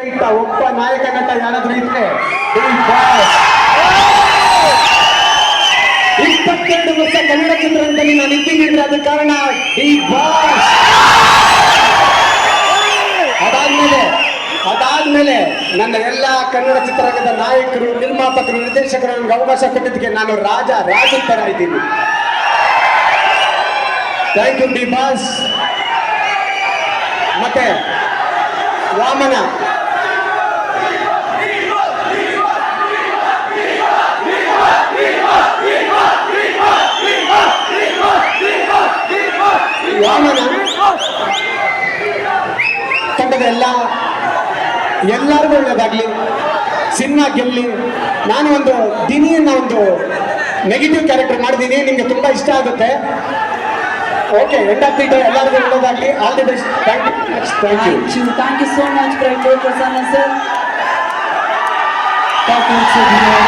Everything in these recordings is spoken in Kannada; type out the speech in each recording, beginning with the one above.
ಇಟ್ಟ ಒಬ್ಬ ನಾಯಕ ನಟ ಯಾರಾದ್ರೂ ಇದ್ರೆ ಇಪ್ಪತ್ತೆರಡು ವರ್ಷ ಕನ್ನಡ ಚಿತ್ರರಂಗದಲ್ಲಿ ನಾನು ಇದ್ದೀನಿ ಅದ ಕಾರಣ ಈ ಬಾಸ್ ಅದಾದ್ಮೇಲೆ ಅದಾದ್ಮೇಲೆ ನನ್ನ ಎಲ್ಲ ಕನ್ನಡ ಚಿತ್ರರಂಗದ ನಾಯಕರು, ನಿರ್ಮಾಪಕರು, ನಿರ್ದೇಶಕರು ನನಗೆ ಅವಕಾಶ ಕೊಟ್ಟಿದ್ದಕ್ಕೆ ನಾನು ರಾಜ, ರಾಜನ್ ಇದ್ದೀನಿ. ಥ್ಯಾಂಕ್ ಯು ಡಿ ಬಾಸ್ ಮತ್ತೆ ರಾಮನ ತಂಡದ ಎಲ್ಲ ಎಲ್ಲರಿಗೂ ಒಳ್ಳೇದಾಗ್ಲಿ. ಸಿನಿಮಾ ಗೆಲ್ಲಿ. ನಾನು ಒಂದು ದಿನಿಯನ್ನ ಒಂದು ನೆಗೆಟಿವ್ ಕ್ಯಾರೆಕ್ಟರ್ ಮಾಡಿದ್ದೀನಿ ನಿಮಗೆ ತುಂಬಾ ಇಷ್ಟ ಆಗುತ್ತೆ. Okay end of the day ಎಲ್ಲರಿಗೂ ಒಳ್ಳೇದಾಗಲಿ. All the best thank you thank you Prasanna sir Thank you so much, Prabhu Prasanna sir. Dr. Sudhir.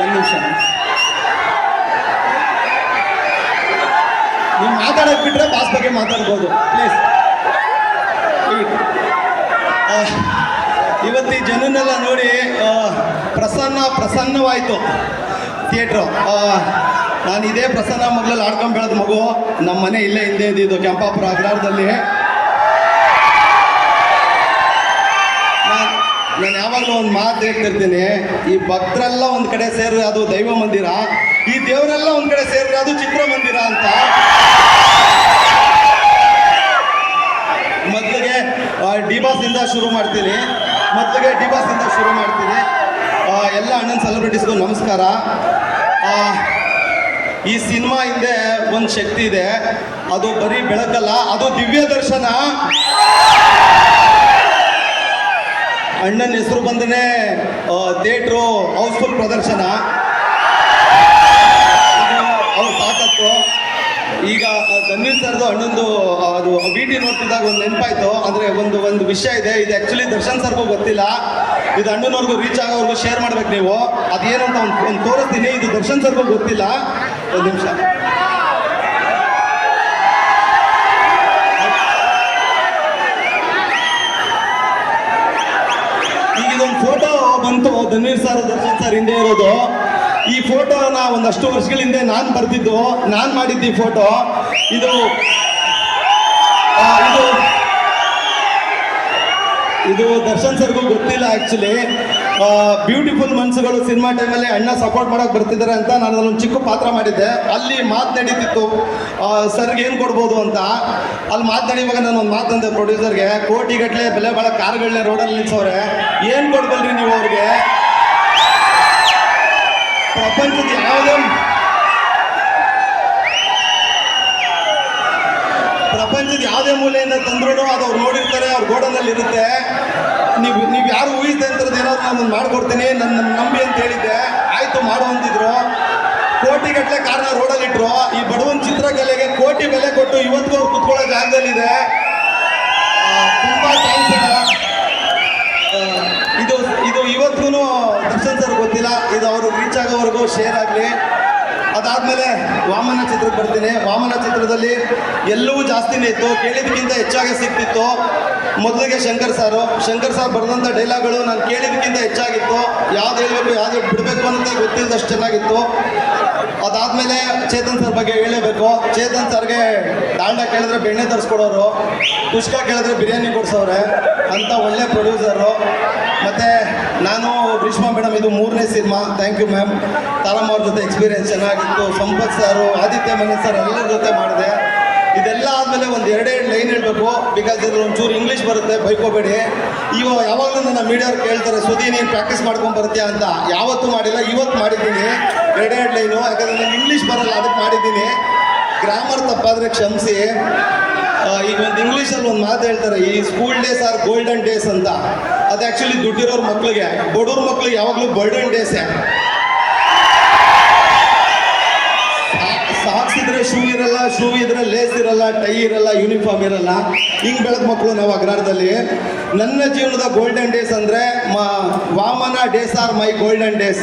ಒಂದು ನಿಮಿಷ ನೀವು ಮಾತಾಡೋದು ಬಿಟ್ರೆ ಬಾಸ್ ಬಗ್ಗೆ ಮಾತಾಡ್ಬೋದು ಪ್ಲೀಸ್ ಇವತ್ತು ಈ ಜನನ್ನೆಲ್ಲ ನೋಡಿ ಆ, ಪ್ರಸನ್ನ ಪ್ರಸನ್ನವಾಯಿತು. ಥಿಯೇಟ್ರು. ನಾನು ಇದೇ ಪ್ರಸನ್ನ ಮಗ್ಳಲ್ಲಿ ಆಡ್ಕೊಂಡು ಬೆಳೆದ ಮಗು. ನಮ್ಮ ಮನೆ ಇಲ್ಲೇ ಹಿಂದೆ ಇದ್ದಿದ್ದು ಕೆಂಪಾಪುರ ಅಗ್ರಹಾರದಲ್ಲಿ ನಾನು ಯಾವಾಗಲೂ ಒಂದು ಮಾತು ಹೇಳ್ತಿರ್ತೀನಿ. ಈ ಭಕ್ತರೆಲ್ಲ ಒಂದು ಕಡೆ ಸೇರಿ ಅದು ದೈವ ಮಂದಿರ. ಈ ದೇವರೆಲ್ಲ ಒಂದು ಕಡೆ ಸೇರಿದ್ರೆ ಅದು ಚಿತ್ರಮಂದಿರ ಅಂತ. ಮೊದಲಿಗೆ ಇಂದ ಶುರು ಮಾಡ್ತೀನಿ. ಮೊದಲಿಗೆ ಇಂದ ಶುರು ಮಾಡ್ತೀನಿ. ಎಲ್ಲ ಅಣ್ಣನ ಸೆಲೆಬ್ರಿಟೀಸ್ಗೂ ನಮಸ್ಕಾರ. ಈ ಸಿನಿಮಾ ಹಿಂದೆ ಒಂದು ಶಕ್ತಿ ಇದೆ. ಅದು ಬರೀ ಬೆಳಕಲ್ಲ, ಅದು ದಿವ್ಯ ದರ್ಶನ. ಅಣ್ಣನ ಹೆಸರು ಬಂದನೇ ಥಿಯೇಟ್ರು ಹೌಸ್ಫುಲ್ ಪ್ರದರ್ಶನ. ಅವ್ರ ತಾಕತ್ತು. ಈಗ ಧನ್ವೀರ್ ಸರ್ದು ಅಣ್ಣಂದು ಅದು ಟಿ ನೋಡ್ತಿದ್ದಾಗ ಒಂದು ನೆನಪಾಯ್ತು. ಅಂದರೆ ಒಂದು ಒಂದು ವಿಷಯ ಇದೆ. ಇದು ಆ್ಯಕ್ಚುಲಿ ದರ್ಶನ್ ಸರ್ಗೂ ಗೊತ್ತಿಲ್ಲ. ಇದು ಅಣ್ಣನವ್ರಿಗೂ ರೀಚ್ ಆಗೋವರೆಗೂ ಶೇರ್ ಮಾಡ್ಬೇಕು ನೀವು. ಅದೇನು ಅಂತ ಒಂದು ಒಂದು ತೋರಿಸ್ತೀನಿ. ಇದು ದರ್ಶನ್ ಸರ್ಗೂ ಗೊತ್ತಿಲ್ಲ. ಒಂದು ನಿಮಿಷ. ಈಗ ಇದೊಂದು ಫೋಟೋ ಬಂತು. ಧನ್ವೀರ್ ಸರ್ ದರ್ಶನ್ ಸರ್ ಹಿಂದೆ ಇರೋದು. ಈ ಫೋಟೋನ ಒಂದಷ್ಟು ವರ್ಷಗಳ ಹಿಂದೆ ನಾನು ಬರ್ತಿದ್ದು ನಾನು ಮಾಡಿದ್ದು ಈ ಫೋಟೋ ಇದು ಇದು ಇದು ದರ್ಶನ್ ಸರ್ಗೂ ಗೊತ್ತಿಲ್ಲ ಆ್ಯಕ್ಚುಲಿ ಬ್ಯೂಟಿಫುಲ್ ಮನ್ಸುಗಳು ಸಿನಿಮಾ ಟೈಮಲ್ಲಿ ಅಣ್ಣ ಸಪೋರ್ಟ್ ಮಾಡೋಕೆ ಬರ್ತಿದ್ದಾರೆ ಅಂತ ನಾನು ಒಂದು ಚಿಕ್ಕ ಪಾತ್ರ ಮಾಡಿದ್ದೆ. ಅಲ್ಲಿ ಮಾತು ನಡೀತಿತ್ತು. ಸರ್ಗೆ ಏನು ಕೊಡ್ಬೋದು ಅಂತ? ಅಲ್ಲಿ ಮಾತನಾಡಿವಾಗ ನಾನು ಒಂದು ಮಾತಂದೆ ಪ್ರೊಡ್ಯೂಸರ್ಗೆ ಕೋಟಿಗಟ್ಟಲೆ ಬೆಲೆ ಬಾಳ ಕಾರ್ಗಳನ್ನೇ ರೋಡಲ್ಲಿ ನಿಲ್ಸವ್ರೆ, ಏನು ಕೊಡ್ಬಲ್ರಿ ನೀವು ಅವ್ರಿಗೆ? ಪ್ರಪಂಚದ ಯಾವುದೇ ಪ್ರಪಂಚದ ಯಾವುದೇ ಮೂಲೆಯಿಂದ ತಂದ್ರೂ ಅದು ಅವ್ರು ನೋಡಿರ್ತಾರೆ, ಅವ್ರ ಗೋಡನಲ್ಲಿ ಇರುತ್ತೆ ನಾನು ಮಾಡ್ಕೊಡ್ತೀನಿ ನನ್ನ ನಂಬಿ ಅಂತ ಹೇಳಿದ್ದೆ. ಆಯ್ತು ಮಾಡು ಅಂತಿದ್ರು ಕೋಟಿಗಟ್ಟಲೆ ಕಾರಣ ರೋಡಲ್ಲಿ ಇಟ್ರು. ಈ ಬಡವನ ಚಿತ್ರಕಲೆಗೆ ಕೋಟಿ ಬೆಲೆ ಕೊಟ್ಟು ಇವತ್ತಿಗೂ ಅವ್ರು ಕುತ್ಕೊಳ್ಳೋ ಜಾಗದಲ್ಲಿದೆ. ತುಂಬಾ ಥ್ಯಾಂಕ್ಸ್ ಇದು ಇದು ಇವತ್ತಿಗೂ ದರ್ಶನ್ ಸರ್ ಗೊತ್ತಿಲ್ಲ, ಇದು ಅವರು ರೀಚ್ ಆಗೋವರೆಗೂ ಶೇರ್ ಆಗಲಿ. ಅದಾದಮೇಲೆ ವಾಮನ ಚಿತ್ರಕ್ಕೆ ಬರ್ತೀನಿ. ವಾಮನ ಚಿತ್ರದಲ್ಲಿ ಎಲ್ಲವೂ ಜಾಸ್ತಿನೇ ಇತ್ತು. ಕೇಳಿದ್ದಕ್ಕಿಂತ ಹೆಚ್ಚಾಗಿ ಸಿಗ್ತಿತ್ತು. ಮೊದಲಿಗೆ ಶಂಕರ್ ಸಾರು. ಶಂಕರ್ ಸಾರ್ ಬರೆದಂಥ ಡೈಲಾಗ್ಗಳು ನಾನು ಕೇಳಿದ್ದಕ್ಕಿಂತ ಹೆಚ್ಚಾಗಿತ್ತು. ಯಾವ್ದು ಹೇಳಬೇಕು, ಯಾವ್ದು ಬಿಡಬೇಕು ಅಂತ ಗೊತ್ತಿಲ್ಲದಷ್ಟು ಚೆನ್ನಾಗಿತ್ತು. ಅದಾದಮೇಲೆ ಚೇತನ್ ಸರ್ ಬಗ್ಗೆ ಹೇಳಬೇಕು. ಚೇತನ್ ಸರ್ಗೆ ದಾಂಡ ಕೇಳಿದ್ರೆ ಬೆಣ್ಣೆ ತರಿಸ್ಕೊಡೋರು ಪುಷ್ಕ ಕೇಳಿದ್ರೆ ಬಿರಿಯಾನಿ ಕೊಡ್ಸೋರೆ ಅಂತ ಒಳ್ಳೆ ಪ್ರೊಡ್ಯೂಸರು ಮತ್ತು ನಾನು ಗ್ರೀಷ್ಮಾ ಮೇಡಮ್, ಇದು ಮೂರನೇ cinema. Thank you ma'am Taramma ಅವ್ರ ಜೊತೆ ಎಕ್ಸ್ಪೀರಿಯನ್ಸ್ ಚೆನ್ನಾಗಿತ್ತು. ಸಂಪತ್ ಸರು, ಆದಿತ್ಯ ಮನೆ ಸರ್ ಎಲ್ಲರ ಜೊತೆ ಮಾಡಿದೆ. ಇದೆಲ್ಲ ಆದಮೇಲೆ ಒಂದು ಎರಡೇ ಲೈನ್ ಹೇಳಬೇಕು. ಬಿಕಾಸ್ ಇದ್ರಲ್ಲಿ ಒಂಚೂರು ಇಂಗ್ಲೀಷ್ ಬರುತ್ತೆ, ಬೈಕೋಬೇಡಿ. ಇವಾಗ ಯಾವಾಗಲೂ ನನ್ನ ಮೀಡಿಯಾ ಕೇಳ್ತಾರೆ ಸುದಿ ನೀನು ಪ್ರಾಕ್ಟೀಸ್ ಮಾಡ್ಕೊಂಡು ಬರ್ತೀಯಾ ಅಂತ. ಯಾವತ್ತೂ ಮಾಡಿಲ್ಲ, ಇವತ್ತು ಮಾಡಿದ್ದೀನಿ. ಎರಡೆರಡು ಲೈನು ಯಾಕಂದರೆ ನನಗೆ ಇಂಗ್ಲೀಷ್ ಬರಲ್ಲ, ಅದಕ್ಕೆ ಮಾಡಿದ್ದೀನಿ. ಗ್ರಾಮರ್ ತಪ್ಪಾದರೆ ಕ್ಷಮಿಸಿ. ಈಗ ಒಂದು ಇಂಗ್ಲೀಷಲ್ಲಿ ಒಂದು ಮಾತು ಹೇಳ್ತಾರೆ, ಈ school days are golden days ಅಂತ. ಅದು ಆ್ಯಕ್ಚುಲಿ ದುಡ್ಡಿರೋರ ಮಕ್ಕಳಿಗೆ ಬಡವ್ರ ಮಕ್ಳಿಗೆ ಯಾವಾಗಲೂ ಗೋಲ್ಡನ್ ಡೇಸೇ ಶೂ ಇರಲ್ಲ ಶೂ ಇದ್ರೆ ಲೇಸ್ ಇರಲ್ಲ ಟೈ ಇರಲ್ಲ ಯೂನಿಫಾರ್ಮ್ ಇರಲ್ಲ. ಹಿಂಗ್ ಬೆಳಕ್ ಮಕ್ಕಳು ನಾವು ಅಗ್ರಾರದಲ್ಲಿ. ನನ್ನ ಜೀವನದ ಗೋಲ್ಡನ್ ಡೇಸ್ ಅಂದ್ರೆ Vamana days are my golden days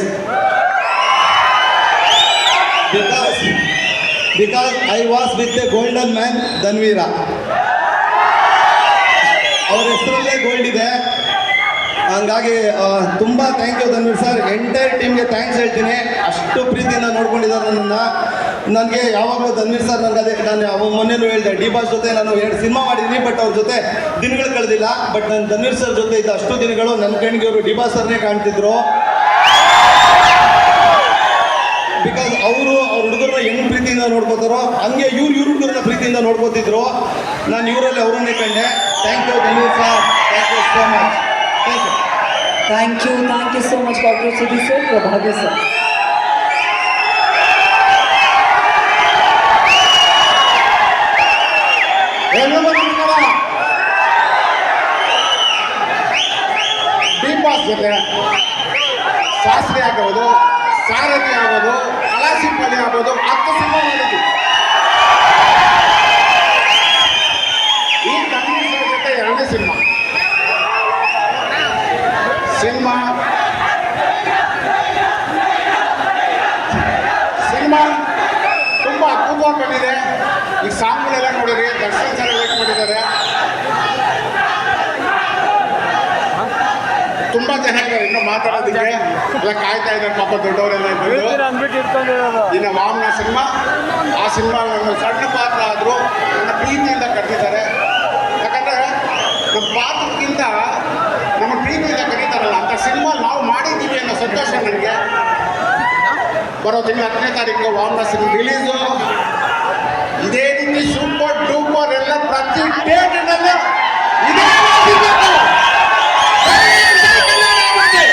because because I was with a golden man Dhanveera ಅವ್ರ ಹೆಸರಲ್ಲೇ ಗೋಲ್ಡ್ ಇದೆ. ಹಂಗಾಗಿ ತುಂಬಾ thank you Dhanveer sir entire ಟೀಮ್ಗೆ ಥ್ಯಾಂಕ್ಸ್ ಹೇಳ್ತೀನಿ. ಅಷ್ಟು ಪ್ರೀತಿಯಿಂದ ನೋಡ್ಕೊಂಡಿದ್ದಾರೆ ನನ್ನನ್ನು. ನನಗೆ ಯಾವಾಗಲೂ ಧನ್ವೀರ್ ಸರ್ ನನಗೆ ಅದೇ ನಾನು ಅವಾಗ ಮೊನ್ನೆನೂ ಹೇಳಿದೆ ಡಿ ಬಾಸ್ ಜೊತೆ ನಾನು ಎರಡು ಸಿನಿಮಾ ಮಾಡಿದ್ದೀನಿ ಬಟ್ ಅವ್ರ ಜೊತೆ ದಿನಗಳು ಕಳೆದಿಲ್ಲ ಬಟ್ ನಾನು ಧನ್ವೀರ್ ಸರ್ ಜೊತೆ ಇದ್ದ ಅಷ್ಟು ದಿನಗಳು ನನ್ನ ಕಣ್ಣಿಗೆ ಅವರು ಡಿ ಬಾಸ್ ಸರ್ನೇ ಕಾಣ್ತಿದ್ರು. ಬಿಕಾಸ್ ಅವರು ಅವ್ರ ಹುಡುಗರನ್ನ ಹೆಂಗ್ ಪ್ರೀತಿಯಿಂದ ನೋಡ್ಕೋತಾರೋ ಹಂಗೆ ಇವ್ರು ಇವ್ರ ಹುಡುಗರನ್ನ ಪ್ರೀತಿಯಿಂದ ನೋಡ್ಕೋತಿದ್ರು. ನಾನು ಇವರಲ್ಲಿ ಅವರನ್ನೇ ಕಂಡೆ. Thank you Dhanveer sir. Thank you so much thank you thank you so much doctor much, sir Bhagya sir, É a mesma ಮಾತಾಡೋದಕ್ಕೆ ಎಲ್ಲ ಕಾಯ್ತಾ ಇದ್ದಾರೆ ಪಾಪ ದೊಡ್ಡವರೆಲ್ಲ ಇನ್ನು ವಾಮನ ಸಿನಿಮಾ ಆ ಸಿನಿಮಾ ಸಣ್ಣ ಪಾತ್ರ ಆದರೂ ನನ್ನ ಪ್ರೀತಿಯಿಂದ ಕರೆದಿದ್ದಾರೆ ಯಾಕಂದ್ರೆ ನಮ್ಮ ಪಾತ್ರಕ್ಕಿಂತ ನಮ್ಮ ಪ್ರೀತಿಯಿಂದ ಕರೀತಾರಲ್ಲ ಅಂತ ಸಿನಿಮಾ ನಾವು ಮಾಡಿದ್ದೀವಿ ಅನ್ನೋ ಸಂತೋಷ ನನಗೆ. ಬರೋ ತಿಂಗಳ ಹತ್ತನೇ ತಾರೀಕು ವಾಮನ ಸಿನಿಮಾ ರಿಲೀಸು ಇದೇ ರೀತಿ ಸೂಪರ್ ಡೂಪರ್ ಎಲ್ಲ ಪ್ರತಿ ಡೇಟಿನಲ್ಲೂ ಇದೇ ರೀತಿ ಬೇಕು. ಜೈ ಜೈ ಕನ್ನಡ ಮಾತೆ.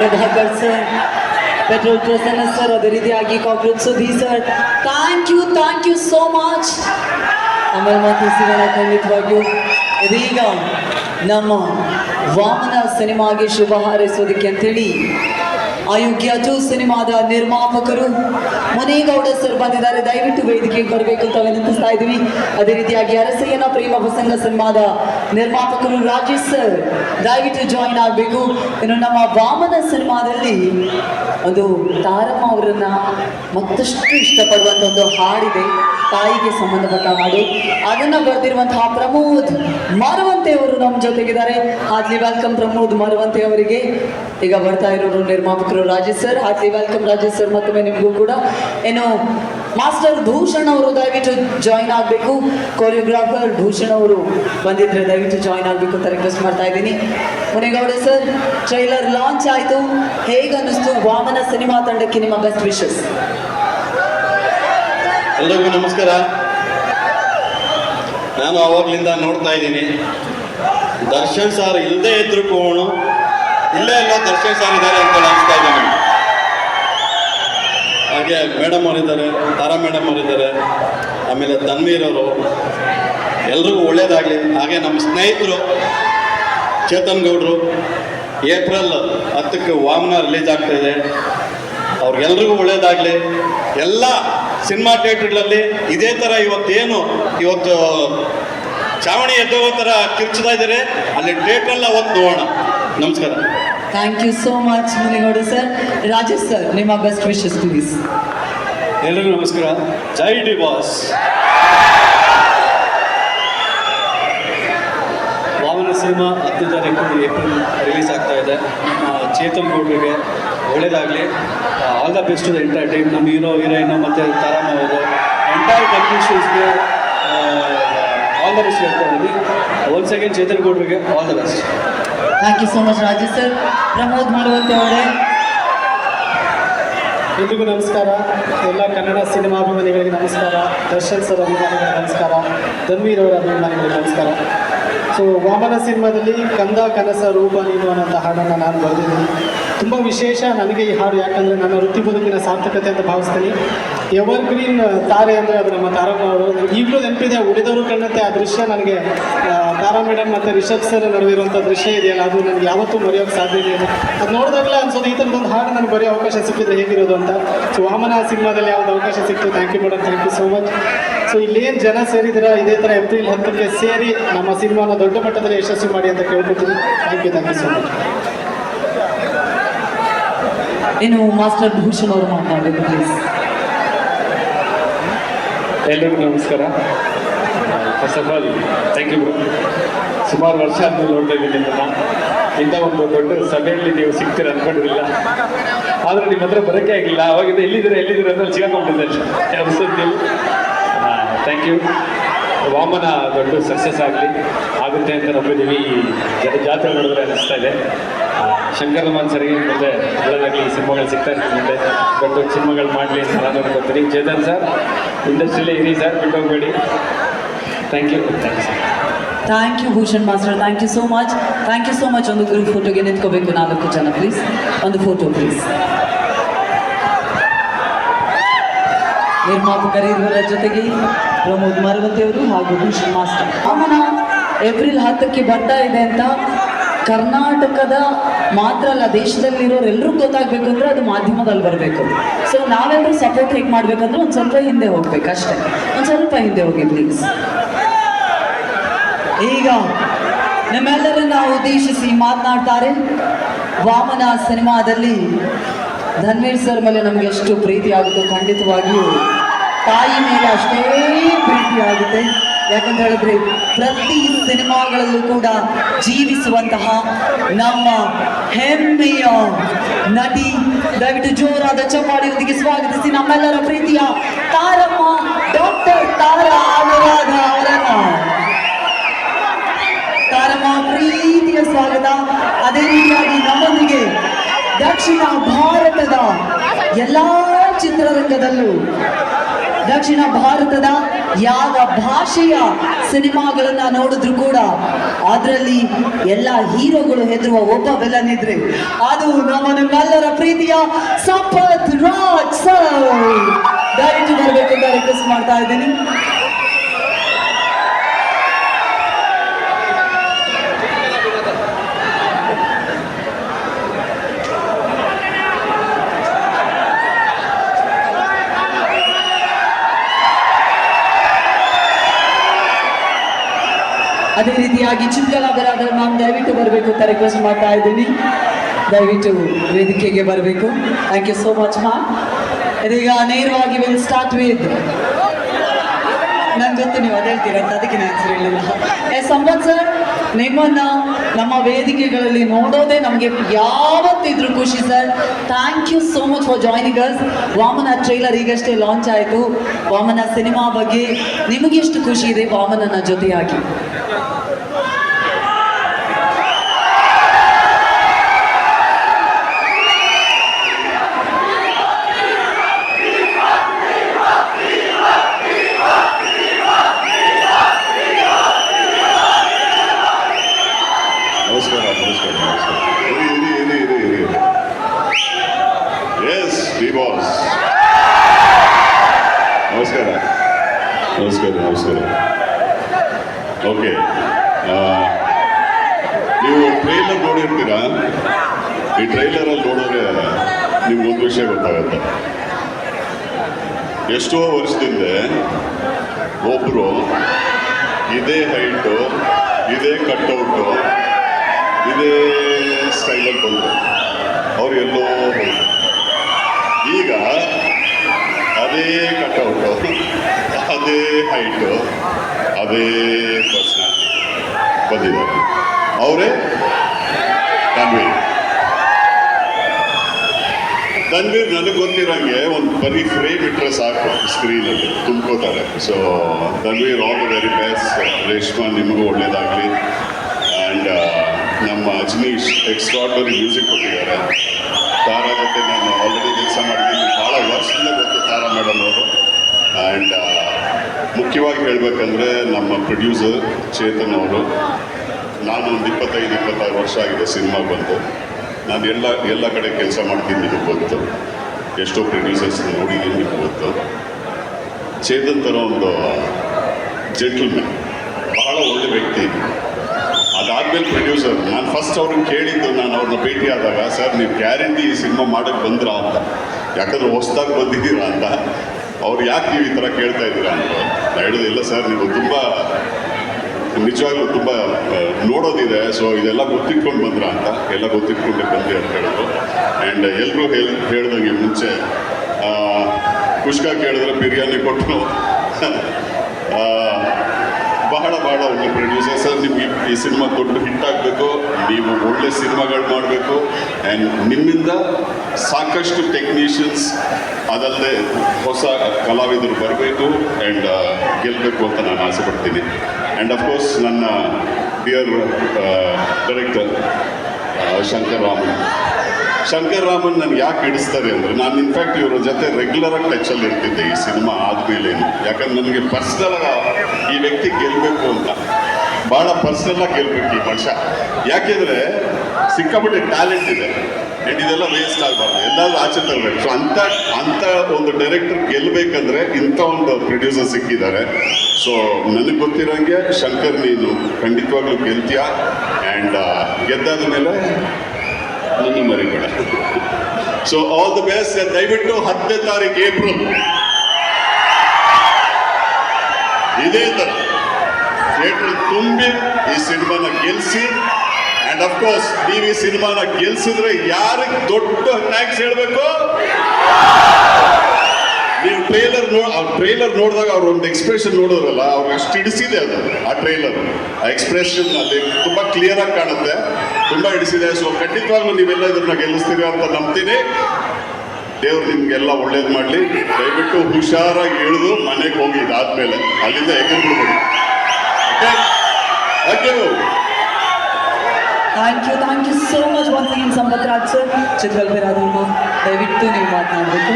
Prabhakar sir petrol Prasanna sir ಅದೇ ರೀತಿಯಾಗಿ cockroach Sudhir sir thank you thank you so much ಆಮೇಲೆ ಮತ್ತೆ ಸಿಗೋಣ ಖಂಡಿತವಾಗಿಯೂ. ಇದೀಗ ನಮ್ಮ ವಾಮನ ಸಿನಿಮಾಗೆ ಶುಭ ಹಾರೈಸೋದಕ್ಕೆ ಅಂತೇಳಿ ಅಯೋಗ್ಯ ಟು ಸಿನಿಮಾದ ನಿರ್ಮಾಪಕರು ಮುನೇಗೌಡ ಸರ್ ಬಂದಿದ್ದಾರೆ. ದಯವಿಟ್ಟು ವೇದಿಕೆಗೆ ಬರಬೇಕು ಅಂತ ವಿನಂತಿಸ್ತಾ ಇದ್ದೀವಿ. ಅದೇ ರೀತಿಯಾಗಿ ಅರಸಯ್ಯನ ಪ್ರೇಮ ಪ್ರಸಂಗ ಸಿನಿಮಾದ ನಿರ್ಮಾಪಕರು ರಾಜೇಶ್ ಸರ್, ದಯವಿಟ್ಟು ಜಾಯಿನ್ ಆಗಬೇಕು. ಇನ್ನು ನಮ್ಮ ವಾಮನ ಸಿನಿಮಾದಲ್ಲಿ ಒಂದು ತಾರಮ್ಮ ಅವರನ್ನ ಮತ್ತಷ್ಟು ಇಷ್ಟಪಡುವಂಥ ಒಂದು ಹಾಡಿದೆ. ತಾಯಿಗೆ ಸಂಬಂಧಪಟ್ಟ ಹಾಡು. ಅದನ್ನು ಬರೆದಿರುವಂತಹ ಪ್ರಮೋದ್ ಮರವಂತೆ ಅವರು ನಮ್ಮ ಜೊತೆಗಿದ್ದಾರೆ. ಹಾರ್ಟ್ಲಿ ವೆಲ್ಕಮ್ ಪ್ರಮೋದ್ ಮರವಂತೆ ಅವರಿಗೆ. ಈಗ ಬರ್ತಾ ಇರೋರು ನಿರ್ಮಾಪಕರು Rajesh sir, heartly welcome Rajesh sir ಮತ್ತೊಮ್ಮೆ ನಿಮಗೂ ಕೂಡ. ಏನು ಮಾಸ್ಟರ್ ಭೂಷಣ್ ಅವರು ದಯವಿಟ್ಟು ಜಾಯಿನ್ ಆಗಬೇಕು. ಕೊರಿಯೋಗ್ರಾಫರ್ ಭೂಷಣ್ ಅವರು ಬಂದಿದ್ರೆ ದಯವಿಟ್ಟು ಜಾಯಿನ್ ಆಗಬೇಕು ಅಂತ ರಿಕ್ವೆಸ್ಟ್ ಮಾಡ್ತಾ ಇದ್ದೀನಿ. ಮುನೇಗೌಡ ಸರ್ ಟ್ರೈಲರ್ ಲಾಂಚ್ ಆಯಿತು. ಹೇಗೆ ಅನ್ನಿಸ್ತು ವಾಮನ ಸಿನಿಮಾ ತಂಡಕ್ಕೆ ನಿಮ್ಮ ಬೆಸ್ಟ್ ವಿಶಸ್ ಎಲ್ಲರಿಗೂ ನಮಸ್ಕಾರ. ನಾನು ಅವಾಗ್ಲಿಂದ ನೋಡ್ತಾ ಇದ್ದೀನಿ. ದರ್ಶನ್ ಸರ್ ಇಲ್ಲದೆ ಇದ್ರು ಕೋಣು. ಇಲ್ಲೇ ಎಲ್ಲ ದರ್ಶನ್ ಸರ್ ಇದ್ದಾರೆ ಅಂತ ಅನಿಸ್ತಾ ಇದೆ ನನಗೆ ಹಾಗೆ ಮೇಡಮ್ ಅವರಿದ್ದಾರೆ, ತಾರಾ ಮೇಡಮ್ ಅವರಿದ್ದಾರೆ, ಆಮೇಲೆ ತನ್ವೀರ್ ಅವರು. ಎಲ್ರಿಗೂ ಒಳ್ಳೇದಾಗಲಿ. ಹಾಗೆ ನಮ್ಮ ಸ್ನೇಹಿತರು, ಚೇತನ್ ಗೌಡರು, ಏಪ್ರಿಲ್ ಹತ್ತಕ್ಕೆ ವಾಮನ ರಿಲೀಸ್ ಆಗ್ತಾ ಇದೆ. ಅವ್ರಿಗೆಲ್ರಿಗೂ ಒಳ್ಳೇದಾಗಲಿ. ಎಲ್ಲ ಸಿನಿಮಾ ಥಿಯೇಟ್ರ್ಗಳಲ್ಲಿ ಇದೇ ಥರ ಇವತ್ತೇನು, ಇವತ್ತು ಚಾವಣಿ ಎದ್ದೋಗೋ ಥರ ಕಿರ್ಚ್ತಾ ಇದ್ದಾರೆ. ಅಲ್ಲಿ ಥಿಯೇಟ್ರೆಲ್ಲ ಅವತ್ತು ನೋಡೋಣ. ನಮಸ್ಕಾರ. Thank you so much Munigowda sir Rajesh sir ನಿಮ್ಮ ಬೆಸ್ಟ್ ವಿಶಸ್ ಪ್ಲೀಸ್ ಎಲ್ರಿಗೂ ನಮಸ್ಕಾರ. ಜೈ ಡಿ ಬಾಸ್ ವಾಮನ ಸಿನಿಮಾ ಹತ್ತು ತಾರೀಕು ಏಪ್ರಿಲ್ ರಿಲೀಸ್ ಆಗ್ತಾ ಇದೆ. ಚೇತನ್ ಗೌಡ್ರಿಗೆ ಒಳ್ಳೇದಾಗಲಿ. All the best entire team ನಮ್ಮ ಹೀರೋ ಹೀರೋಯಿನ್ ಮತ್ತು ತಾರಾಮ್ ಅವರು. ಎಂಟೈರ್ ಟೆಕ್ನಿಷಿಯನ್ಸ್ಗೆ ಆಲ್ ದ ಬೆಸ್ಟ್ ಹೇಳ್ತಾ ಒನ್ಸ್ ಅಗೇನ್ ಚೇತನ್ ಗೌಡ್ರಿಗೆ all the best thank you so much Rajesh sir Pramod ಮಾಡುವಂತೆ ಅವರೇ. ಎಲ್ರಿಗೂ ನಮಸ್ಕಾರ. ಎಲ್ಲ ಕನ್ನಡ ಸಿನಿಮಾ ಅಭಿಮಾನಿಗಳಿಗೆ ನಮಸ್ಕಾರ. ದರ್ಶನ್ ಸರ್ ಅಭಿಮಾನಿಗಳಿಗೆ ನಮಸ್ಕಾರ. ಧನ್ವೀರ್ ಅವರ ಅಭಿಮಾನಿಗಳಿಗೆ ನಮಸ್ಕಾರ. ಸೊ ವಾಮನ ಸಿನಿಮಾದಲ್ಲಿ ಕಂದ ಕನಸ ರೂಪ ನೀನು ಅನ್ನೋಂಥ ಹಾಡನ್ನು ನಾನು ಬರೆದಿದ್ದೀನಿ. ತುಂಬ ವಿಶೇಷ ನನಗೆ ಈ ಹಾಡು ಯಾಕಂದರೆ ನನ್ನ ವೃತ್ತಿ ಬದುಕಿನ ಸಾರ್ಥಕತೆ ಅಂತ ಭಾವಿಸ್ತೀನಿ. ಎವರ್ ಗ್ರೀನ್ ತಾರೆ ಅಂದರೆ ಅದು ನಮ್ಮ ತಾರಮ್ಮ ಅವರು ಈಗಲೂ ನೆನಪಿದೆ, ಉಳಿದವರು ಕಣ್ಣಂತೆ ಆ ದೃಶ್ಯ ನನಗೆ ತಾರಾ ಮೇಡಮ್ ಮತ್ತು ರಿಷಬ್ ಸರ್ ನಡುವೆ ಇರುವಂಥ ದೃಶ್ಯ ಇದೆಯಲ್ಲ, ಅದು ನನಗೆ ಯಾವತ್ತೂ ಮರೆಯೋಕ್ಕೆ ಸಾಧ್ಯ ಇಲ್ಲ. ಅದು ನೋಡಿದಾಗಲೇ ಅನ್ಸೋದು, ಈ ಥರದೊಂದು ಹಾಡು ನನಗೆ ಬರೆಯೋ ಅವಕಾಶ ಸಿಕ್ಕಿದ್ರೆ ಹೇಗಿರೋದು ಅಂತ. ಸೊ ವಾಮನ ಸಿನಿಮಾದಲ್ಲಿ ಯಾವ್ದು ಅವಕಾಶ ಸಿಕ್ತು? Thank you madam thank you so much so ಇಲ್ಲೇನು ಜನ ಸೇರಿದಿರ, ಇದೇ ಥರ ಏಪ್ರಿಲ್ ಹತ್ತಕ್ಕೆ ಸೇರಿ ನಮ್ಮ ಸಿನಿಮಾನ ದೊಡ್ಡ ಮಟ್ಟದಲ್ಲಿ ಯಶಸ್ವಿ ಮಾಡಿ ಅಂತ ಕೇಳ್ಕೊತೀನಿ thank you thank you so much ಏನು ಮಾಸ್ಟರ್ ಭೂಷಣ್ ಅವರು ಮಾತನಾಡಬೇಕು ಪ್ಲೀಸ್ ಎಲ್ರಿಗೂ ನಮಸ್ಕಾರ. First of all thank you ಸುಮಾರು ವರ್ಷ ಆದ್ಮೇಲೆ ನೋಡ್ತಾ ಇದ್ದೀನಿ ನಿಮ್ಮನ್ನ. ಇಂಥ ಒಂದು ದೊಡ್ಡ ಸಭೆಯಲ್ಲಿ ನೀವು ಸಿಗ್ತೀರ ಅನ್ಕೊಂಡಿರಲಿಲ್ಲ. ಆದ್ರೆ ನಿಮ್ಮ ಹತ್ರ ಬರೋಕ್ಕೆ ಆಗಿಲ್ಲ. ಅವಾಗಿಂದ ಎಲ್ಲಿದ್ದೀರಾ, ಎಲ್ಲಿದ್ದೀರ ಅಂತ ಸಿಗಾಕೊಂಡಿದ್ದೆ ಥ್ಯಾಂಕ್ ಯು ವಾಮನ ದೊಡ್ಡ ಸಕ್ಸಸ್ ಆಗಲಿ, ಆಗುತ್ತೆ ಅಂತ ನಂಬಿದ್ದೀವಿ. ಈ ಜಾತ್ರೆ ನೋಡಿದ್ರೆ ಅನಿಸ್ತಾ ಇದೆ. ಶಂಕರ್ ಹನುಮಾನ್ ಮತ್ತೆ ಒಳ್ಳೆದಾಗಲಿ ಈ ಸಿನಿಮಾಗಳು ಸಿಗ್ತಾ ಇರ್ತೀನಿ ಮುಂದೆ ದೊಡ್ಡ ದೊಡ್ಡ ಸಿನಿಮಾಗಳು ಮಾಡಲಿ ಅಂತ ನಾನು ಅನ್ಕೋತೀನಿ. ಚೇತನ್ ಸರ್ ಇಂಡಸ್ಟ್ರಿಲಿ ಇರಿ sir, ಬಿಟ್ಟೋಗ್ಬೇಡಿ. Thank you thank you sir thank you Bhushan master thank you so much thank you so much ಒಂದು ಗ್ರೂಪ್ ಫೋಟೋಗೆ ನಿಂತ್ಕೋಬೇಕು ನಾಲ್ಕು ಜನ ಪ್ಲೀಸ್ ಒಂದು ಫೋಟೋ ಪ್ಲೀಸ್ ನಿರ್ಮಾಪಕರಿರುವರ ಜೊತೆಗೆ? ಪ್ರಮೋದ್ ಮರವತಿ ಹಾಗೂ ಭೂಷಣ್ ಮಾಸ್ಟರ್. ಅವನ ಏಪ್ರಿಲ್ ಹತ್ತಕ್ಕೆ ಬರ್ತಾ ಇದೆ ಅಂತ ಕರ್ನಾಟಕದ ಮಾತ್ರ ಅಲ್ಲ, ದೇಶದಲ್ಲಿರೋರು ಎಲ್ಲರೂ ಗೊತ್ತಾಗಬೇಕು ಅಂದ್ರೆ ಅದು ಮಾಧ್ಯಮದಲ್ಲಿ ಬರಬೇಕು. ಸೊ ನಾವೆಲ್ಲರೂ ಸಪೋರ್ಟ್ ಹೇಗೆ ಮಾಡ್ಬೇಕಂದ್ರೆ ಒಂದು ಸ್ವಲ್ಪ ಹಿಂದೆ ಹೋಗ್ಬೇಕು ಅಷ್ಟೇ. ಒಂದು ಸ್ವಲ್ಪ ಹಿಂದೆ ಹೋಗಿ ಪ್ಲೀಸ್ ಈಗ ನಿಮ್ಮೆಲ್ಲರನ್ನ ಉದ್ದೇಶಿಸಿ ಮಾತನಾಡ್ತಾರೆ. ವಾಮನ ಸಿನಿಮಾದಲ್ಲಿ ಧನ್ವೀರ್ ಸರ್ ಮೇಲೆ ನಮ್ಗೆ ಎಷ್ಟು ಪ್ರೀತಿ ಆಗುತ್ತೋ ಖಂಡಿತವಾಗಿಯೂ. ತಾಯಿ ಮೇಲೆ ಅಷ್ಟೇ ಪ್ರೀತಿ ಆಗುತ್ತೆ ಯಾಕಂತ ಹೇಳಿದ್ರೆ ಪ್ರತಿ ಸಿನಿಮಾಗಳಲ್ಲೂ ಕೂಡ ಜೀವಿಸುವಂತಹ ನಮ್ಮ ಹೆಮ್ಮೆಯ ನಟಿ ದಯವಿಟ್ಟು ಜೋರಾದ ಚಪ್ಪಾಡಿಯೊಂದಿಗೆ ಸ್ವಾಗತಿಸಿ ನಮ್ಮೆಲ್ಲರ ಪ್ರೀತಿಯ ತಾರಮ್ಮ ಡಾಕ್ಟರ್ ತಾರಾ ಅನುರಾಧ ಅವರನ್ನ. ತಾರಮ್ಮ, ಪ್ರೀತಿಯ ಸ್ವಾಗತ. ಅದೇ ರೀತಿಯಾಗಿ ನಮ್ಮೊಂದಿಗೆ ದಕ್ಷಿಣ ಭಾರತದ ಎಲ್ಲಾ ಚಿತ್ರರಂಗದಲ್ಲೂ ದಕ್ಷಿಣ ಭಾರತದ ಯಾವ ಭಾಷೆಯ ಸಿನಿಮಾಗಳನ್ನ ನೋಡಿದ್ರು ಕೂಡ ಅದರಲ್ಲಿ ಎಲ್ಲ ಹೀರೋಗಳು ಹೆದರುವ ಒಬ್ಬ ಬೆಲ್ಲನಿದ್ರೆ ಅದು ನಮ್ಮ ನಮ್ಮೆಲ್ಲರ ಪ್ರೀತಿಯ ಸಂಪತ್ ರಾಜ್ ಸರ್. ದಯವಿಟ್ಟು ಬರಬೇಕು ಅಂತ ರಿಕ್ವೆಸ್ಟ್ ಮಾಡ್ತಾ ಇದ್ದೀನಿ. ಅದೇ ರೀತಿಯಾಗಿ ಚಿತ್ರಕಲಾವಿದರಾದ ನಾನು ದಯವಿಟ್ಟು ಬರಬೇಕು ಅಂತ ರಿಕ್ವೆಸ್ಟ್ ಮಾಡ್ತಾ ಇದ್ದೀನಿ. ದಯವಿಟ್ಟು ವೇದಿಕೆಗೆ ಬರಬೇಕು. ಥ್ಯಾಂಕ್ ಯು ಸೋ ಮಚ್ ಮಾ ಇದೀಗ ನೇರವಾಗಿ ವಿಲ್ ಸ್ಟಾರ್ಟ್ ವಿತ್ ನನ್ನ ಜೊತೆ ನೀವು ಅದೇ ಅಂತ, ಅದಕ್ಕೆ ನಾನು ಹೆಸರು ಹೇಳಿಲ್ಲ ಎ ಸಂಪತ್ ಸರ್ ನಿಮ್ಮನ್ನ ನಮ್ಮ ವೇದಿಕೆಗಳಲ್ಲಿ ನೋಡೋದೇ ನಮಗೆ ಯಾವತ್ತಿದ್ರು ಖುಷಿ sir thank you so much for joining us Vamana trailer ಈಗಷ್ಟೇ ಲಾಂಚ್ ಆಯಿತು. ವಾಮನ ಸಿನಿಮಾ ಬಗ್ಗೆ ನಿಮಗೆಷ್ಟು ಖುಷಿ ಇದೆ ವಾಮನನ ಜೊತೆಯಾಗಿ ನಮಸ್ಕಾರ ನಮಸ್ಕಾರ ನಮಸ್ಕಾರ ಇರಿ ಇರಿ ಇರಿ ಇರಿ ಇರಿ ಎಸ್ ಡಿ ಬಾಸ್ ನಮಸ್ಕಾರ ನಮಸ್ಕಾರ ನಮಸ್ಕಾರ ಓಕೆ ನೀವು ಟ್ರೈಲರ್ ನೋಡಿರ್ತೀರಾ? ಈ ಟ್ರೈಲರಲ್ಲಿ ನೋಡಿದ್ರೆ ನಿಮ್ಗೊಂದು ವಿಷಯ ಗೊತ್ತಾಗುತ್ತೆ. ಎಷ್ಟೋ ವರ್ಷದಿಂದ ಒಬ್ಬರು ಇದೇ ಹೈಟು ಇದೇ ಕಟ್ಔಟು ಇದೇ ಸ್ಟೈಲಲ್ಲಿ ಬಂದರು. ಅವ್ರು ಎಲ್ಲೋ ಈಗ ಅದೇ ಕಟೌಟು, ಅದೇ ಹೈಟು, ಅದೇ ಪ್ರಶ್ನೆ. ಬಂದಿದ್ದಾರೆ. ಅವರೇ? ತನ್ವೀರ್. ತನ್ವೀರ್ ನನಗೆ ಗೊತ್ತಿರೋಂಗೆ ಒಂದು ಬರೀ ಫ್ರೇಮ್ ಇಟ್ಟರೆ ಸಾಕು ಸ್ಕ್ರೀನಲ್ಲಿ ತುಂಬ್ಕೋತಾರೆ. So Tanveer all the very best Reshma, ನಿಮಗೂ ಒಳ್ಳೇದಾಗಲಿ. ಆ್ಯಂಡ್ ನಮ್ಮ ಅಜ್ನೀಶ್ ಎಕ್ಸ್ಟ್ರಾರ್ಡನರಿ ಮ್ಯೂಸಿಕ್ ಕೊಟ್ಟಿದ್ದಾರೆ. ತಾರಾ ಜೊತೆ ನಾನು ಆಲ್ರೆಡಿ ಕೆಲಸ ಮಾಡಿದ್ದೀನಿ. ಭಾಳ ವರ್ಷದಿಂದ ಗೊತ್ತು ತಾರಾ ಮೇಡಮ್ ಅವರು. ಆ್ಯಂಡ್ ಮುಖ್ಯವಾಗಿ ಹೇಳಬೇಕಂದ್ರೆ ನಮ್ಮ ಪ್ರೊಡ್ಯೂಸರ್ ಚೇತನ್ ಅವರು. ನಾನು ಒಂದು ಇಪ್ಪತ್ತೈದು, ಇಪ್ಪತ್ತಾರು ವರ್ಷ ಆಗಿದೆ ಸಿನಿಮಾ ಬಂದು. ನಾನು ಎಲ್ಲ ಎಲ್ಲ ಕಡೆ ಕೆಲಸ ಮಾಡ್ತೀನಿ ನಿಮಗೆ ಗೊತ್ತು. ಎಷ್ಟೋ ಪ್ರೊಡ್ಯೂಸರ್ಸ್ ನೋಡಿದ್ದೀನಿ ನಿಮಗೆ ಗೊತ್ತು. ಚೇತನ್ ಥರ ಒಂದು ಜೆಂಟಲ್ಮೆನ್ ಭಾಳ ಒಳ್ಳೆ ವ್ಯಕ್ತಿ. ಅದಾದ್ಮೇಲೆ ಪ್ರೊಡ್ಯೂಸರ್ ನಾನು ಫಸ್ಟ್ ಅವ್ರನ್ನ ಕೇಳಿದ್ದು ನಾನು ಅವ್ರನ್ನ ಭೇಟಿ ಆದಾಗ, ಸರ್, ನೀವು ಗ್ಯಾರಂಟಿ ಈ ಸಿನಿಮಾ ಮಾಡೋಕ್ಕೆ ಬಂದ್ರಾ ಅಂತ. ಯಾಕಂದ್ರೆ ಹೊಸ್ದಾಗಿ ಬಂದಿದ್ದೀರಾ ಅಂತ. ಅವ್ರು ಯಾಕೆ ನೀವು ಈ ಥರ ಕೇಳ್ತಾ ಇದ್ದೀರಾ ಅಂತ. ನಾನು ಹೇಳಿದೆ, ಇಲ್ಲ ಸರ್, ನೀವು ತುಂಬ, ನಿಜವಾಗ್ಲೂ ತುಂಬ ನೋಡೋದಿದೆ. ಸೊ ಇದೆಲ್ಲ ಗೊತ್ತಿಟ್ಕೊಂಡು ಬಂದ್ರ ಅಂತ. ಎಲ್ಲ ಗೊತ್ತಿಟ್ಕೊಂಡೆ ಬಂದೆ ಅಂತ ಹೇಳಿದ್ರು. ಆ್ಯಂಡ್ ಎಲ್ಲರೂ ಹೇಳಿ ಹೇಳ್ದಂಗೆ ಮುಂಚೆ ಖುಷ್ಕಾಗಿ ಕೇಳಿದ್ರೆ ಬಿರಿಯಾನಿ ಕೊಟ್ಟರು ಬಹಳ ಬಹಳ ಒಳ್ಳೆ ಪ್ರೊಡ್ಯೂಸರ್ ಸರ್ ನಿಮ್ಗೆ ಈ- ಸಿನಿಮಾ ದೊಡ್ಡ ಹಿಟ್ ಆಗಬೇಕು. ನೀವು ಒಳ್ಳೆ ಸಿನಿಮಾಗಳು ಮಾಡಬೇಕು. ಆ್ಯಂಡ್ ನಿಮ್ಮಿಂದ ಸಾಕಷ್ಟು ಟೆಕ್ನಿಷಿಯನ್ಸ್ ಅದಲ್ಲದೆ ಹೊಸ ಕಲಾವಿದರು ಬರಬೇಕು ಆ್ಯಂಡ್ ಗೆಲ್ಲಬೇಕು ಅಂತ ನಾನು ಆಸೆ ಪಡ್ತೀನಿ ಆ್ಯಂಡ್ ಅಫ್ಕೋರ್ಸ್ ನನ್ನ ಡಿಯರ್ ಡೈರೆಕ್ಟರ್ ಶಂಕರ್ ರಾಮನ್. ಶಂಕರ್ ರಾಮನ್ ನನ್ಗೆ ಯಾಕೆ ಹಿಡಿಸ್ತಾರೆ ಅಂದರೆ ನಾನು ಇನ್ಫ್ಯಾಕ್ಟ್ ಇವರ ಜೊತೆ ರೆಗ್ಯುಲರ್ ಆಗಿ ಟಚಲ್ಲಿ ಇರ್ತಿದ್ದೆ ಈ ಸಿನಿಮಾ ಆದ್ಮೇಲೇನು ಯಾಕಂದ್ರೆ ನನಗೆ ಪರ್ಸ್ನಲ್ ಈ ವ್ಯಕ್ತಿ ಗೆಲ್ಲಬೇಕು ಅಂತ. ಭಾಳ ಪರ್ಸ್ನಲ್ ಆಗಿ ಗೆಲ್ಬೇಕು ಈ ಮನುಷ್ಯ. ಯಾಕೆಂದ್ರೆ ಸಿಕ್ಕಾಪಟ್ಟೆ ಟ್ಯಾಲೆಂಟ್ ಇದೆ. ಆ್ಯಂಡ್ ಇದೆಲ್ಲ ವೇಸ್ಟ್ ಆಗಬಾರ್ದು. ಎಲ್ಲಾದ್ರೂ ಆಚೆ ತರಬೇಕು. ಸೊ ಅಂಥ ಅಂಥ ಒಂದು ಡೈರೆಕ್ಟರ್ ಗೆಲ್ಲಬೇಕಂದ್ರೆ ಇಂಥ ಒಂದು ಪ್ರೊಡ್ಯೂಸರ್ ಸಿಕ್ಕಿದ್ದಾರೆ. ಸೊ ನನಗೆ ಗೊತ್ತಿರೋಂಗೆ ಶಂಕರ್ ನೀನು ಖಂಡಿತವಾಗ್ಲೂ ಗೆಲ್ತೀಯ. ಆ್ಯಂಡ್ ಗೆದ್ದಾದ ಮೇಲೆ ನನ್ನ ಮರಿಬೇಡ ಸೊ ಆಲ್ ದ ಬೆಸ್ಟ್ ದಯವಿಟ್ಟು ಹತ್ತನೇ ತಾರೀಕು ಏಪ್ರಿಲ್. ಇದೇ ಥರ. ಥಿಯೇಟರ್ ತುಂಬಿ ಈ ಸಿನಿಮಾನ ಗೆಲ್ಲಿಸಿ ಅಂಡ್ ಅಫ್ಕೋರ್ಸ್ ನೀವು ಈ ಸಿನಿಮಾನ ಗೆಲ್ಸಿದ್ರೆ ಯಾರಿಗೆ ದೊಡ್ಡ ಟ್ಯಾಕ್ಸ್ ಹೇಳಬೇಕು? ನೀವು ಟ್ರೇಲರ್ ನೋ ಆ ಟ್ರೇಲರ್ ನೋಡಿದಾಗ ಅವ್ರ ಒಂದು ಎಕ್ಸ್ಪ್ರೆಷನ್ ನೋಡಿದ್ರಲ್ಲ, ಅವ್ರಿಗೆ ಅಷ್ಟು ಹಿಡಿಸಿದೆ ಅದು, ಆ ಟ್ರೇಲರ್ ಆ ಎಕ್ಸ್ಪ್ರೆಷನ್ ಅಲ್ಲಿ ತುಂಬ ಕ್ಲಿಯರ್ ಆಗಿ ಕಾಣುತ್ತೆ, ತುಂಬ ಹಿಡಿಸಿದೆ. ಸೊ ಖಂಡಿತವಾಗ್ಲೂ ನೀವೆಲ್ಲ ಇದನ್ನ ಗೆಲ್ಲಿಸ್ತೀರಿ ಅಂತ ನಂಬ್ತೀನಿ. ದೇವ್ರು ನಿಮ್ಗೆಲ್ಲ ಒಳ್ಳೇದು ಮಾಡಲಿ. ದಯವಿಟ್ಟು ಹುಷಾರಾಗಿ ಇಳಿದು ಮನೆಗೆ ಹೋಗಿ ಇದಾದ್ಮೇಲೆ, ಅಲ್ಲಿಂದ ಎಗರ್ಬಿಡ್ಬೇಡಿ okay thank you thank you so much once again Sampath Raj sir ಚಿತ್ರಕಲ್ಪರಾದಮ್ಮ ದಯವಿಟ್ಟು ನೀವು ಮಾತನಾಡಬೇಕು.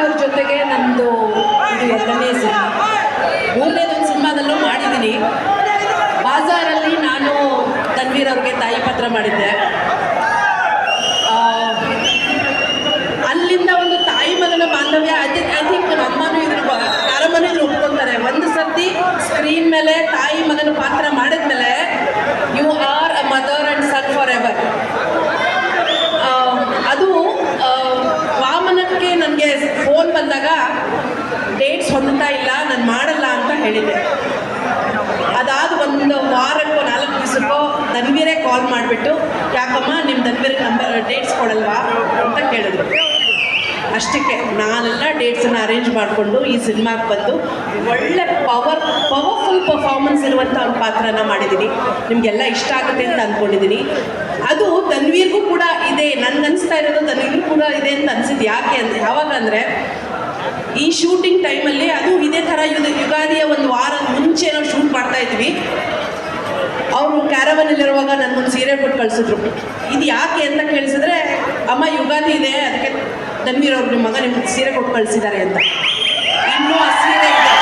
ಅವ್ರ ಜೊತೆಗೆ ನಂದು ಇದು ಎರಡನೇ ಸಿನಿಮಾ. ಮೂರನೇದೊಂದು ಸಿನಿಮಾದಲ್ಲೂ ಮಾಡಿದ್ದೀನಿ ಬಾಜಾರಲ್ಲಿ ನಾನು ತನ್ವೀರ್ ಅವ್ರಿಗೆ ತಾಯಿ ಪತ್ರ ಮಾಡಿದ್ದೆ ಆ, ಅಲ್ಲಿಂದ ಒಂದು ತಾಯಿ ಮಗನ ಬಾಂಧವ್ಯ ಐ ಥಿಂಕ್ ಐ ಥಿಂಕ್ ನಮ್ಮ ಅಮ್ಮನೂ ಇದ್ರ ಯಾರಮ್ಮನೂ ಇದ್ರ ಒಪ್ಕೊಂತಾರೆ ಒಂದು ಸರ್ತಿ ಸ್ಕ್ರೀನ್ ಮೇಲೆ ತಾಯಿ ಮಗನ ಪಾತ್ರ ಮಾಡಿದ್ಮೇಲೆ you are a mother and son forever ಆ, ಅದು ಆ, ವಾಮನಕ್ಕೆ ನನಗೆ ಫೋನ್ ಬಂದಾಗ ಡೇಟ್ಸ್ ಹೊಂದುತ್ತಾ ಇಲ್ಲ ನಾನು ಮಾಡಲ್ಲ ಅಂತ ಹೇಳಿದೆ ಅದಾದ ಒಂದು ವಾರಕ್ಕೋ ನಾಲ್ಕು ದಿವಸಕ್ಕೋ ಧನ್ವೀರೇ ಕಾಲ್ ಮಾಡಿಬಿಟ್ಟು ಯಾಕಮ್ಮ ನಿಮ್ಮ ಧನ್ವೀರಿಗೆ ನಂಬರ್ ಡೇಟ್ಸ್ ಕೊಡಲ್ವಾ ಅಂತ ಕೇಳಿದ್ರು. ಅಷ್ಟಕ್ಕೆ ನಾನೆಲ್ಲ ಡೇಟ್ಸನ್ನು ಅರೇಂಜ್ ಮಾಡಿಕೊಂಡು ಈ ಸಿನಿಮಾಗೆ ಬಂದು ಒಳ್ಳೆ ಪವರ್ ಪವರ್ಫುಲ್ ಪರ್ಫಾರ್ಮೆನ್ಸ್ ಇರುವಂಥ ಒಂದು ಪಾತ್ರನ ಮಾಡಿದ್ದೀನಿ ನಿಮಗೆಲ್ಲ ಇಷ್ಟ ಆಗುತ್ತೆ ಅಂತ ಅಂದ್ಕೊಂಡಿದ್ದೀನಿ ಅದು ತನ್ವೀರ್ಗೂ ಕೂಡ ಇದೆ. ನನ್ಗೆ ಅನಿಸ್ತಾ ಇರೋದು ತನ್ವೀರ್ಗೂ ಕೂಡ ಇದೆ ಅಂತ ಅನಿಸಿದ್ದು ಯಾಕೆ ಅಂತ ಯಾವಾಗ ಅಂದರೆ ಈ ಶೂಟಿಂಗ್ ಟೈಮಲ್ಲಿ ಅದು ಇದೇ ಥರ ಯುಗ, ಯುಗಾದಿಯ ಒಂದು ವಾರ ಮುಂಚೆ ನಾವು ಶೂಟ್ ಮಾಡ್ತಾ ಇದ್ವಿ. ಅವರು ಕ್ಯಾರವನಲ್ಲಿರುವಾಗ ನನಗೊಂದು ಸೀರೆ ಕೊಟ್ಟು ಕಳಿಸಿದ್ರು. ಇದು ಯಾಕೆ ಅಂತ ಕೇಳಿಸಿದ್ರೆ, ಅಮ್ಮ, ಯುಗಾದಿ ಇದೆ, ಅದಕ್ಕೆ ಧನ್ವೀರ್ ಅವ್ರು ನಿಮ್ಮ ಮಗ ನಿಮ್ಗೆ ಸೀರೆ ಕೊಟ್ಟು ಕಳಿಸಿದ್ದಾರೆ ಅಂತ. ಇನ್ನೂ ಆ ಸೀರೆ ಇದೆ.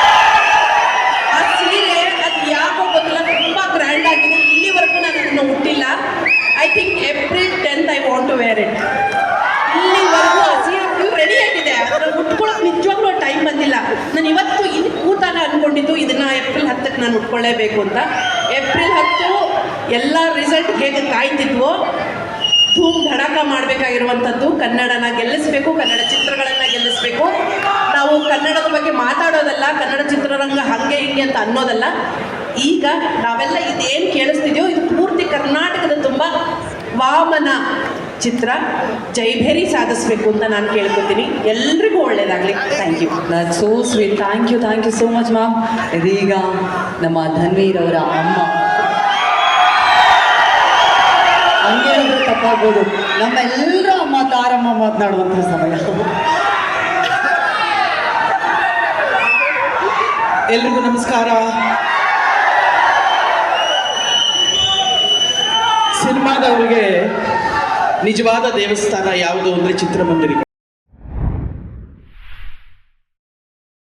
ಆ ಸೀರೆ ಅದು ಯಾಕೋ ಗೊತ್ತಿಲ್ಲ, ತುಂಬ ಗ್ರ್ಯಾಂಡ್ ಆಗಿದೆ. ಇಲ್ಲಿವರೆಗೂ ನಾನು ಅದನ್ನು ಹುಟ್ಟಿಲ್ಲ I think April tenth I want to wear it ಇಲ್ಲಿವರೆಗೂ ಆ ಸೀರೆ ರೆಡಿ ಆಗಿದೆ. ಅದನ್ನು ಉಟ್ಕೊಳ್ಳೋಕೆ ನಿಜವಾಗ್ಲೂ ಟೈಮ್ ಬಂದಿಲ್ಲ. ನಾನು ಇವತ್ತು ಇದು ಕೂತಾನೆ ಅಂದ್ಕೊಂಡಿದ್ದು ಇದನ್ನು ಏಪ್ರಿಲ್ ಹತ್ತಕ್ಕೆ ನಾನು ಉಟ್ಕೊಳ್ಳೇಬೇಕು ಅಂತ. ಎಲ್ಲ ರಿಸಲ್ಟ್ ಹೇಗೆ ಕಾಯ್ತಿದ್ವೋ, ಧೂಮ್ ಧಡಾಕ ಮಾಡಬೇಕಾಗಿರುವಂಥದ್ದು ಕನ್ನಡನ ಗೆಲ್ಲಿಸಬೇಕು, ಕನ್ನಡ ಚಿತ್ರಗಳನ್ನು ಗೆಲ್ಲಿಸಬೇಕು. ನಾವು ಕನ್ನಡದ ಬಗ್ಗೆ ಮಾತಾಡೋದಲ್ಲ, ಕನ್ನಡ ಚಿತ್ರರಂಗ ಹಂಗೆ ಹಿಂಗೆ ಅಂತ ಅನ್ನೋದಲ್ಲ. ಈಗ ನಾವೆಲ್ಲ ಇದೇನು ಕೇಳಿಸ್ತಿದ್ಯೋ, ಇದು ಪೂರ್ತಿ ಕರ್ನಾಟಕದ ತುಂಬ ವಾಮನ ಚಿತ್ರ. ಜೈಭೇರಿ ಸಾಧಿಸಬೇಕು ಅಂತ ನಾನು ಕೇಳ್ಕೊತೀನಿ. ಎಲ್ರಿಗೂ ಒಳ್ಳೇದಾಗಲಿ. Thank you so sweet thank you thank you so much ma'am ಇದೀಗ ನಮ್ಮ ಧನ್ವೀರ್ ಅವರ ಅಮ್ಮ ಹಂಗೆ ಅಂದ್ರೆ ತಪ್ಪಾಗ್ಬೋದು ನಮ್ಮೆಲ್ಲರ ಅಮ್ಮ, ತಾರಮ್ಮ ಮಾತನಾಡುವಂಥ ಸಮಯ. ಎಲ್ರಿಗೂ ನಮಸ್ಕಾರ. ಸಿನಿಮಾದವ್ರಿಗೆ ನಿಜವಾದ ದೇವಸ್ಥಾನ ಯಾವುದು ಅಂದ್ರೆ ಚಿತ್ರಮಂದಿರ.